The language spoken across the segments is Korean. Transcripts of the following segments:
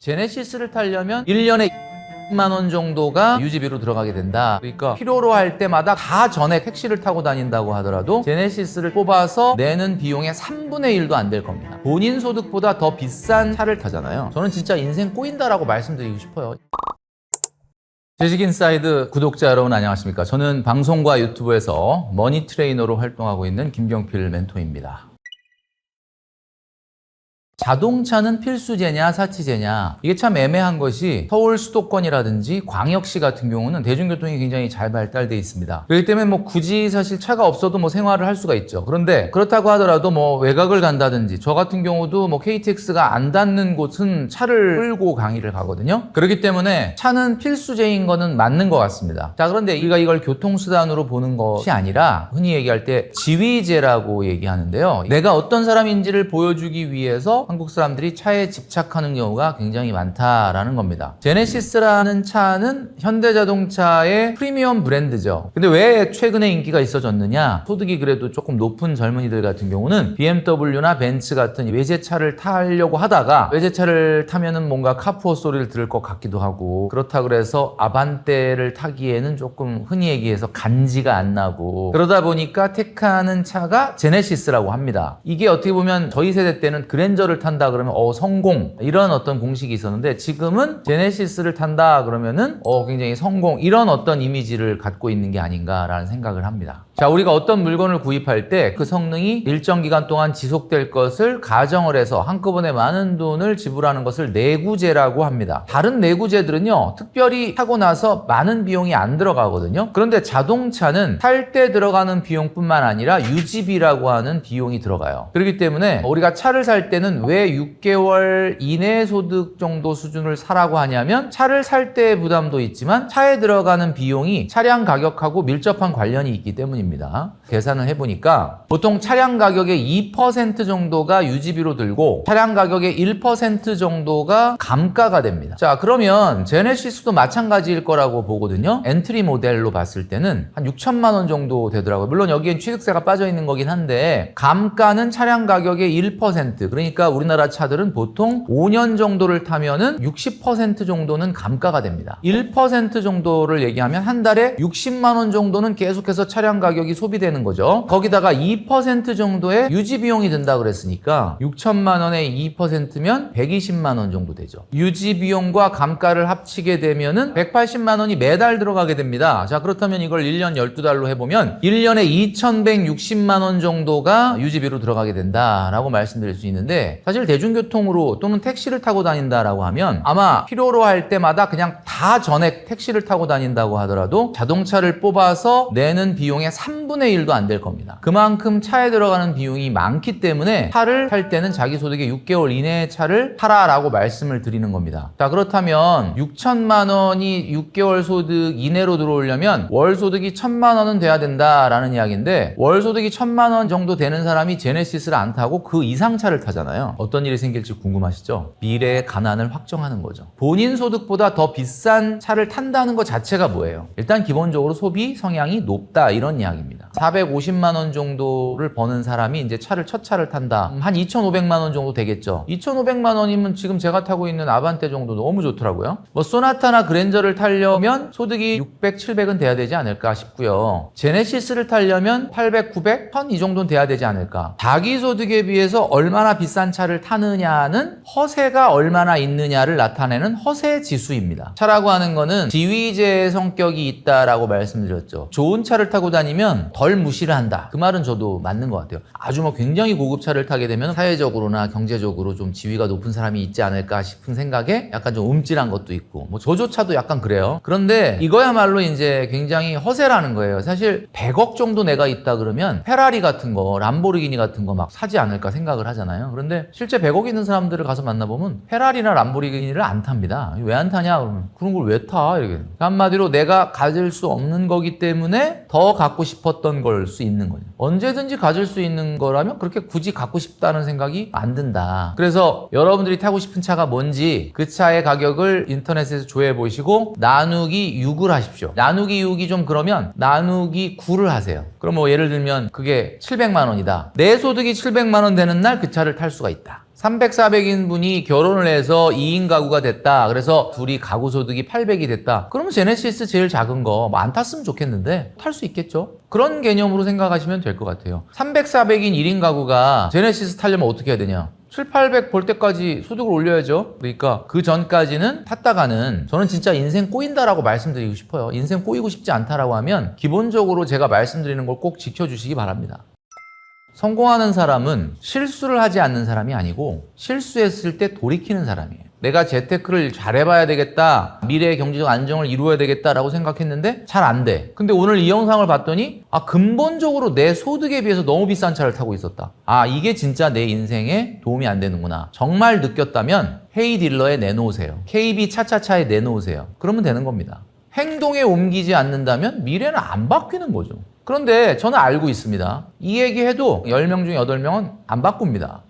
제네시스를 타려면 1년에 2만 원 정도가 유지비로 들어가게 된다. 그러니까 필요로 할 때마다 다 전에 택시를 타고 다닌다고 하더라도 제네시스를 뽑아서 내는 비용의 3분의 1도 안 될 겁니다. 본인 소득보다 더 비싼 차를 타잖아요. 저는 진짜 인생 꼬인다라고 말씀드리고 싶어요. 제식인사이드 구독자 여러분 안녕하십니까? 저는 방송과 유튜브에서 머니 트레이너로 활동하고 있는 김경필 멘토입니다. 자동차는 필수제냐 사치제냐 이게 참 애매한 것이 서울 수도권이라든지 광역시 같은 경우는 대중교통이 굉장히 잘 발달돼 있습니다. 그렇기 때문에 뭐 굳이 사실 차가 없어도 뭐 생활을 할 수가 있죠. 그런데 그렇다고 하더라도 뭐 외곽을 간다든지 저 같은 경우도 뭐 KTX가 안 닿는 곳은 차를 끌고 강의를 가거든요. 그렇기 때문에 차는 필수제인 거는 맞는 것 같습니다. 자 그런데 우리가 이걸 교통수단으로 보는 것이 아니라 흔히 얘기할 때 지위제라고 얘기하는데요. 내가 어떤 사람인지를 보여주기 위해서 한국 사람들이 차에 집착하는 경우가 굉장히 많다라는 겁니다. 제네시스라는 차는 현대자동차의 프리미엄 브랜드죠. 근데 왜 최근에 인기가 있어졌느냐? 소득이 그래도 조금 높은 젊은이들 같은 경우는 BMW나 벤츠 같은 외제차를 타려고 하다가 외제차를 타면은 뭔가 카푸어 소리를 들을 것 같기도 하고 그렇다 그래서 아반떼를 타기에는 조금 흔히 얘기해서 간지가 안 나고 그러다 보니까 택하는 차가 제네시스라고 합니다. 이게 어떻게 보면 저희 세대 때는 그랜저를 탄다 그러면 어 성공 이런 어떤 공식이 있었는데 지금은 제네시스를 탄다 그러면은 어 굉장히 성공 이런 어떤 이미지를 갖고 있는 게 아닌가라는 생각을 합니다. 자 우리가 어떤 물건을 구입할 때 그 성능이 일정 기간 동안 지속될 것을 가정을 해서 한꺼번에 많은 돈을 지불하는 것을 내구제라고 합니다. 다른 내구제들은요 특별히 타고 나서 많은 비용이 안 들어가거든요. 그런데 자동차는 탈 때 들어가는 비용뿐만 아니라 유지비라고 하는 비용이 들어가요. 그렇기 때문에 우리가 차를 살 때는 왜 6개월 이내 소득 정도 수준을 사라고 하냐면 차를 살 때 부담도 있지만 차에 들어가는 비용이 차량 가격하고 밀접한 관련이 있기 때문입니다. 계산을 해보니까 보통 차량 가격의 2% 정도가 유지비로 들고 차량 가격의 1% 정도가 감가가 됩니다. 자 그러면 제네시스도 마찬가지일 거라고 보거든요. 엔트리 모델로 봤을 때는 한 6천만 원 정도 되더라고요. 물론 여기엔 취득세가 빠져 있는 거긴 한데 감가는 차량 가격의 1% 그러니까 우리나라 차들은 보통 5년 정도를 타면은 60% 정도는 감가가 됩니다. 1% 정도를 얘기하면 한 달에 60만 원 정도는 계속해서 차량 가격이 소비되는 거죠. 거기다가 2% 정도의 유지 비용이 든다 그랬으니까 6천만 원의 2%면 120만 원 정도 되죠. 유지 비용과 감가를 합치게 되면은 180만 원이 매달 들어가게 됩니다. 자, 그렇다면 이걸 1년 12달로 해 보면 1년에 2,160만 원 정도가 유지비로 들어가게 된다라고 말씀드릴 수 있는데 사실 대중교통으로 또는 택시를 타고 다닌다라고 하면 아마 필요로 할 때마다 그냥 다 전액 택시를 타고 다닌다고 하더라도 자동차를 뽑아서 내는 비용의 3분의 1도 안 될 겁니다. 그만큼 차에 들어가는 비용이 많기 때문에 차를 탈 때는 자기 소득의 6개월 이내의 차를 타라라고 말씀을 드리는 겁니다. 자, 그렇다면 6천만 원이 6개월 소득 이내로 들어오려면 월 소득이 1천만 원은 돼야 된다라는 이야기인데 월 소득이 1천만 원 정도 되는 사람이 제네시스를 안 타고 그 이상 차를 타잖아요. 어떤 일이 생길지 궁금하시죠? 미래의 가난을 확정하는 거죠. 본인 소득보다 더 비싼 차를 탄다는 것 자체가 뭐예요? 일단 기본적으로 소비 성향이 높다 이런 이야기입니다. 450만 원 정도를 버는 사람이 이제 차를 첫 차를 탄다. 음, 한 2,500만 원 정도 되겠죠. 2,500만 원이면 지금 제가 타고 있는 아반떼 정도 너무 좋더라고요. 뭐 소나타나 그랜저를 타려면 소득이 600, 700은 돼야 되지 않을까 싶고요. 제네시스를 타려면 800, 900, 1000 이 정도는 돼야 되지 않을까. 자기 소득에 비해서 얼마나 비싼 차를 타느냐는 허세가 얼마나 있느냐를 나타내는 허세 지수입니다. 차라고 하는 거는 지위제 성격이 있다라고 말씀드렸죠. 좋은 차를 타고 다니면 덜 무시를 한다. 그 말은 저도 맞는 것 같아요. 아주 뭐 굉장히 고급 차를 타게 되면 사회적으로나 경제적으로 좀 지위가 높은 사람이 있지 않을까 싶은 생각에 약간 좀 움찔한 것도 있고 뭐 저조차도 약간 그래요. 그런데 이거야말로 이제 굉장히 허세라는 거예요. 사실 100억 정도 내가 있다 그러면 페라리 같은 거, 람보르기니 같은 거 막 사지 않을까 생각을 하잖아요. 그런데 실제 100억 있는 사람들을 가서 만나보면 페라리나 람보르기니를 안 탑니다. 왜 안 타냐? 그러면 그런 걸 왜 타? 이렇게. 한마디로 내가 가질 수 없는 거기 때문에 더 갖고 싶었던 걸 수 있는 거죠. 언제든지 가질 수 있는 거라면 그렇게 굳이 갖고 싶다는 생각이 안 든다. 그래서 여러분들이 타고 싶은 차가 뭔지 그 차의 가격을 인터넷에서 조회해 보시고 나누기 6을 하십시오. 나누기 6이 좀 그러면 나누기 9를 하세요. 그럼 뭐 예를 들면 그게 700만 원이다. 내 소득이 700만 원 되는 날 그 차를 탈 수가 있다. 300, 400인 분이 결혼을 해서 2인 가구가 됐다. 그래서 둘이 가구 소득이 800이 됐다. 그러면 제네시스 제일 작은 거뭐안 탔으면 좋겠는데 탈 수 있겠죠. 그런 개념으로 생각하시면 될 것 같아요. 300, 400인 1인 가구가 제네시스 타려면 어떻게 해야 되냐? 7, 800 벌 때까지 소득을 올려야죠. 그러니까 그 전까지는 탔다가는 저는 진짜 인생 꼬인다라고 말씀드리고 싶어요. 인생 꼬이고 싶지 않다라고 하면 기본적으로 제가 말씀드리는 걸 꼭 지켜주시기 바랍니다. 성공하는 사람은 실수를 하지 않는 사람이 아니고 실수했을 때 돌이키는 사람이에요. 내가 재테크를 잘해봐야 되겠다. 미래의 경제적 안정을 이루어야 되겠다라고 생각했는데 잘 안 돼. 근데 오늘 이 영상을 봤더니 아 근본적으로 내 소득에 비해서 너무 비싼 차를 타고 있었다. 아 이게 진짜 내 인생에 도움이 안 되는구나. 정말 느꼈다면 헤이 딜러에 내놓으세요. KB 차차차에 내놓으세요. 그러면 되는 겁니다. 행동에 옮기지 않는다면 미래는 안 바뀌는 거죠. 그런데 저는 알고 있습니다. 이 얘기 해도 10명 중에 8명은 안 바꿉니다.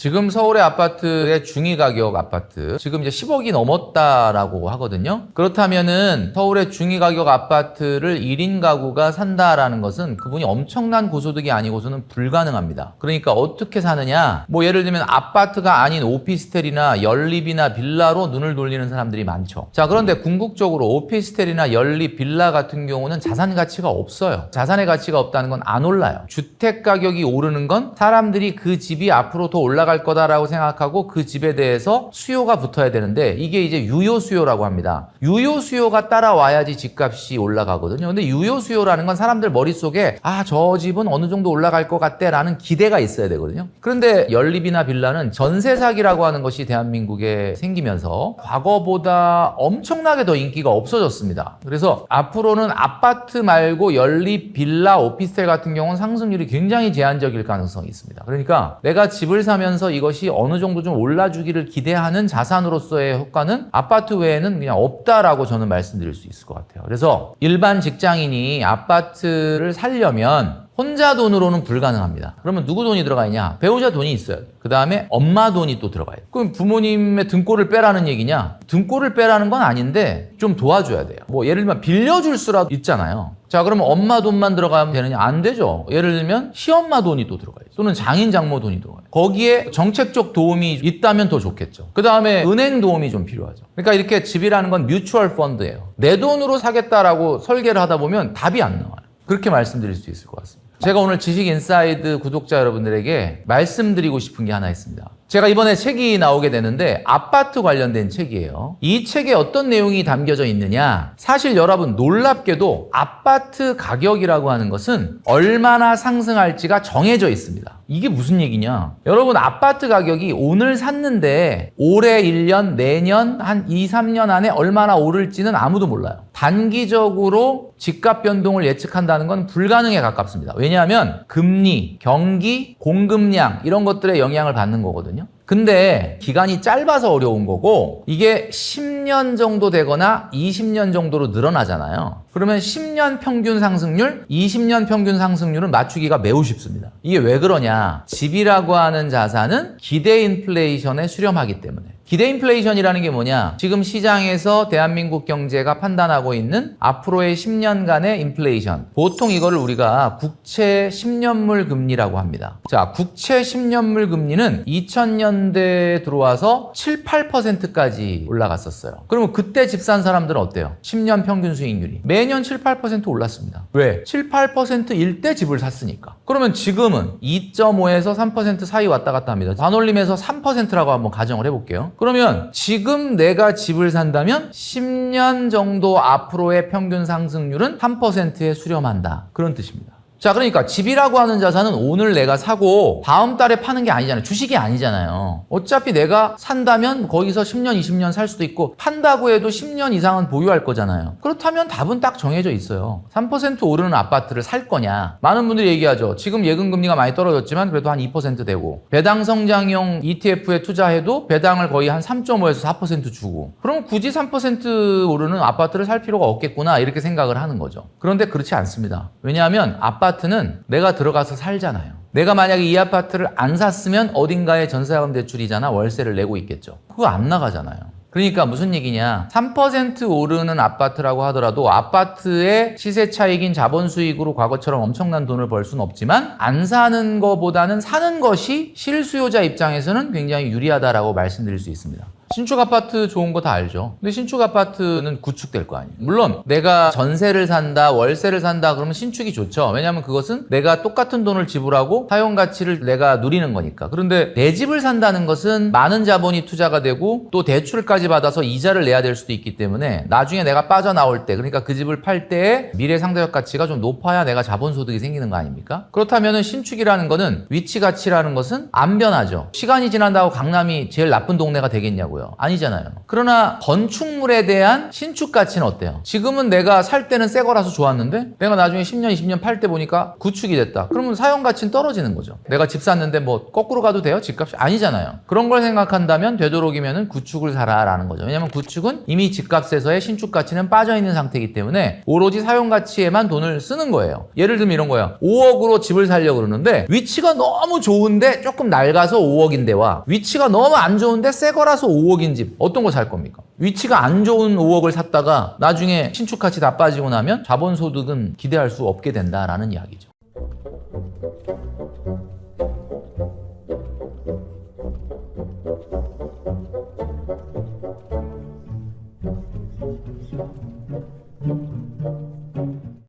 지금 서울의 아파트의 중위 가격 아파트 지금 이제 10억이 넘었다라고 하거든요. 그렇다면은 서울의 중위 가격 아파트를 1인 가구가 산다라는 것은 그분이 엄청난 고소득이 아니고서는 불가능합니다. 그러니까 어떻게 사느냐? 뭐 예를 들면 아파트가 아닌 오피스텔이나 연립이나 빌라로 눈을 돌리는 사람들이 많죠. 자, 그런데 궁극적으로 오피스텔이나 연립, 빌라 같은 경우는 자산 가치가 없어요. 자산의 가치가 없다는 건 안 올라요. 주택 가격이 오르는 건 사람들이 그 집이 앞으로 더 올라 갈 거다라고 생각하고 그 집에 대해서 수요가 붙어야 되는데 이게 이제 유효 수요라고 합니다. 유효 수요가 따라와야지 집값이 올라가거든요. 근데 유효 수요라는 건 사람들 머릿속에 아, 저 집은 어느 정도 올라갈 것 같대라는 기대가 있어야 되거든요. 그런데 연립이나 빌라는 전세 사기라고 하는 것이 대한민국에 생기면서 과거보다 엄청나게 더 인기가 없어졌습니다. 그래서 앞으로는 아파트 말고 연립, 빌라, 오피스텔 같은 경우는 상승률이 굉장히 제한적일 가능성이 있습니다. 그러니까 내가 집을 사면서 이것이 어느 정도 좀 올라주기를 기대하는 자산으로서의 효과는 아파트 외에는 그냥 없다라고 저는 말씀드릴 수 있을 것 같아요. 그래서 일반 직장인이 아파트를 살려면 혼자 돈으로는 불가능합니다. 그러면 누구 돈이 들어가 있냐? 배우자 돈이 있어요. 그 다음에 엄마 돈이 또 들어가요. 그럼 부모님의 등골을 빼라는 얘기냐? 등골을 빼라는 건 아닌데 좀 도와줘야 돼요. 뭐 예를 들면 빌려줄 수라도 있잖아요. 자, 그러면 엄마 돈만 들어가면 되느냐? 안 되죠. 예를 들면 시엄마 돈이 또 들어가요. 또는 장인 장모 돈이 들어가요. 거기에 정책적 도움이 있다면 더 좋겠죠. 그 다음에 은행 도움이 좀 필요하죠. 그러니까 이렇게 집이라는 건 뮤추얼 펀드예요. 내 돈으로 사겠다라고 설계를 하다 보면 답이 안 나와요. 그렇게 말씀드릴 수 있을 것 같습니다. 제가 오늘 지식 인사이드 구독자 여러분들에게 말씀드리고 싶은 게 하나 있습니다. 제가 이번에 책이 나오게 되는데 아파트 관련된 책이에요. 이 책에 어떤 내용이 담겨져 있느냐? 사실 여러분 놀랍게도 아파트 가격이라고 하는 것은 얼마나 상승할지가 정해져 있습니다. 이게 무슨 얘기냐? 여러분 아파트 가격이 오늘 샀는데 올해 1년, 내년 한 2, 3년 안에 얼마나 오를지는 아무도 몰라요. 단기적으로 집값 변동을 예측한다는 건 불가능에 가깝습니다. 왜냐하면 금리, 경기, 공급량 이런 것들의 영향을 받는 거거든요. Alemanha, 근데 기간이 짧아서 어려운 거고 이게 10년 정도 되거나 20년 정도로 늘어나잖아요. 그러면 10년 평균 상승률, 20년 평균 상승률은 맞추기가 매우 쉽습니다. 이게 왜 그러냐? 집이라고 하는 자산은 기대 인플레이션에 수렴하기 때문에. 기대 인플레이션이라는 게 뭐냐? 지금 시장에서 대한민국 경제가 판단하고 있는 앞으로의 10년간의 인플레이션. 보통 이거를 우리가 국채 10년물 금리라고 합니다. 자, 국채 10년물 금리는 2000년 대에 들어와서 7, 8%까지 올라갔었어요. 그러면 그때 집 산 사람들은 어때요? 10년 평균 수익률이 매년 7, 8% 올랐습니다. 왜? 7, 8%일 때 집을 샀으니까. 그러면 지금은 2.5에서 3% 사이 왔다 갔다 합니다. 반올림에서 3%라고 한번 가정을 해볼게요. 그러면 지금 내가 집을 산다면 10년 정도 앞으로의 평균 상승률은 3%에 수렴한다. 그런 뜻입니다. 자, 그러니까 집이라고 하는 자산은 오늘 내가 사고 다음 달에 파는 게 아니잖아요. 주식이 아니잖아요. 어차피 내가 산다면 거기서 10년, 20년 살 수도 있고 판다고 해도 10년 이상은 보유할 거잖아요. 그렇다면 답은 딱 정해져 있어요. 3% 오르는 아파트를 살 거냐? 많은 분들이 얘기하죠. 지금 예금 금리가 많이 떨어졌지만 그래도 한 2% 되고 배당 성장형 ETF에 투자해도 배당을 거의 한 3.5에서 4% 주고 그럼 굳이 3% 오르는 아파트를 살 필요가 없겠구나 이렇게 생각을 하는 거죠. 그런데 그렇지 않습니다. 왜냐하면 아파트 아파트는 내가 들어가서 살잖아요. 내가 만약에 이 아파트를 안 샀으면 어딘가에 전세자금 대출이잖아 월세를 내고 있겠죠. 그거 안 나가잖아요. 그러니까 무슨 얘기냐? 3% 오르는 아파트라고 하더라도 아파트의 시세 차익인 자본 수익으로 과거처럼 엄청난 돈을 벌 수는 없지만 안 사는 거보다는 사는 것이 실수요자 입장에서는 굉장히 유리하다라고 말씀드릴 수 있습니다. 신축 아파트 좋은 거 다 알죠. 근데 신축 아파트는 구축될 거 아니에요. 물론 내가 전세를 산다, 월세를 산다 그러면 신축이 좋죠. 왜냐하면 그것은 내가 똑같은 돈을 지불하고 사용 가치를 내가 누리는 거니까. 그런데 내 집을 산다는 것은 많은 자본이 투자가 되고 또 대출까지 받아서 이자를 내야 될 수도 있기 때문에 나중에 내가 빠져나올 때 그러니까 그 집을 팔 때의 미래 상대적 가치가 좀 높아야 내가 자본 소득이 생기는 거 아닙니까? 그렇다면 신축이라는 거는 위치 가치라는 것은 안 변하죠. 시간이 지난다고 강남이 제일 나쁜 동네가 되겠냐고요. 아니잖아요. 그러나 건축물에 대한 신축 가치는 어때요? 지금은 내가 살 때는 새 거라서 좋았는데 내가 나중에 10년, 20년 팔 때 보니까 구축이 됐다. 그러면 사용 가치는 떨어지는 거죠. 내가 집 샀는데 뭐 거꾸로 가도 돼요? 집값이 아니잖아요. 그런 걸 생각한다면 되도록이면은 구축을 사라라는 거죠. 왜냐면 구축은 이미 집값에서의 신축 가치는 빠져 있는 상태이기 때문에 오로지 사용 가치에만 돈을 쓰는 거예요. 예를 들면 이런 거예요. 5억으로 집을 살려고 그러는데 위치가 너무 좋은데 조금 낡아서 5억인데와 위치가 너무 안 좋은데 새 거라서 5억인 집 어떤 거 살 겁니까? 위치가 안 좋은 5억을 샀다가 나중에 신축 가치 다 빠지고 나면 자본 소득은 기대할 수 없게 된다라는 이야기죠.